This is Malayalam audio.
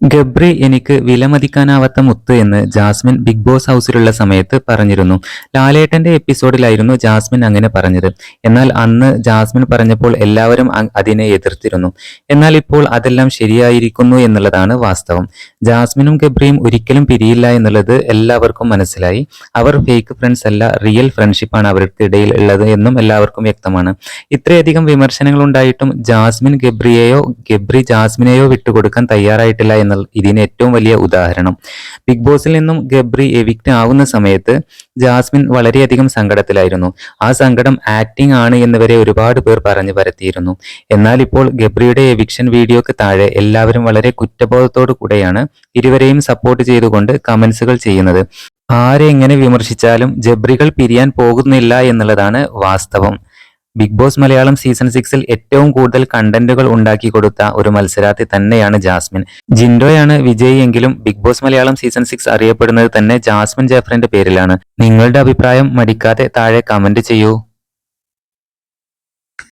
ഗബ്രി എനിക്ക് വിലമതിക്കാനാവാത്ത മുത്ത് എന്ന് ജാസ്മിൻ ബിഗ് ബോസ് ഹൗസിലുള്ള സമയത്ത് പറഞ്ഞിരുന്നു. ലാലേട്ടന്റെ എപ്പിസോഡിലായിരുന്നു ജാസ്മിൻ അങ്ങനെ പറഞ്ഞത്. എന്നാൽ അന്ന് ജാസ്മിൻ പറഞ്ഞപ്പോൾ എല്ലാവരും അതിനെ എതിർത്തിരുന്നു. എന്നാൽ ഇപ്പോൾ അതെല്ലാം ശരിയായിരിക്കുന്നു എന്നുള്ളതാണ് വാസ്തവം. ജാസ്മിനും ഗബ്രിയും ഒരിക്കലും പിരിയില്ല എന്നുള്ളത് എല്ലാവർക്കും മനസ്സിലായി. അവർ ഫേക്ക് ഫ്രണ്ട്സ് അല്ല റിയൽ ഫ്രണ്ട്ഷിപ്പാണ് അവർക്കിടയിൽ ഉള്ളത് എന്നും എല്ലാവർക്കും വ്യക്തമാണ്. ഇത്രയധികം വിമർശനങ്ങൾ ഉണ്ടായിട്ടും ജാസ്മിൻ ഗബ്രിയെയോ ഗബ്രി ജാസ്മിനെയോ വിട്ടുകൊടുക്കാൻ തയ്യാറായിട്ടില്ല എന്നുള്ള ഇതിന് ഏറ്റവും വലിയ ഉദാഹരണം. ബിഗ് ബോസിൽ നിന്നും ഗബ്രി എവിക്റ്റ് ആവുന്ന സമയത്ത് ജാസ്മിൻ വളരെയധികം സങ്കടത്തിലായിരുന്നു. ആ സങ്കടം ആക്ടിംഗ് ആണ് എന്ന് വരെ ഒരുപാട് പേർ പറഞ്ഞു പരത്തിയിരുന്നു. എന്നാൽ ഇപ്പോൾ ഗബ്രിയുടെ എവിക്ഷൻ വീഡിയോക്ക് താഴെ എല്ലാവരും വളരെ കുറ്റബോധത്തോടു കൂടെയാണ് ഇരുവരെയും സപ്പോർട്ട് ചെയ്തുകൊണ്ട് കമന്റ്സുകൾ ചെയ്യുന്നത്. ആരെങ്ങനെ വിമർശിച്ചാലും ജബ്രികൾ പിരിയാൻ പോകുന്നില്ല എന്നുള്ളതാണ് വാസ്തവം. ബിഗ് ബോസ് മലയാളം സീസൺ സിക്സിൽ ഏറ്റവും കൂടുതൽ കണ്ടന്റുകൾ ഉണ്ടാക്കി കൊടുത്ത ഒരു മത്സരാർത്ഥി തന്നെയാണ് ജാസ്മിൻ. ജിൻഡോയാണ് വിജയി എങ്കിലും Bigg Boss Malayalam season six അറിയപ്പെടുന്നത് തന്നെ ജാസ്മിൻ ജാഫറിന്റെ പേരിലാണ്. നിങ്ങളുടെ അഭിപ്രായം മടിക്കാതെ താഴെ കമന്റ് ചെയ്യൂ.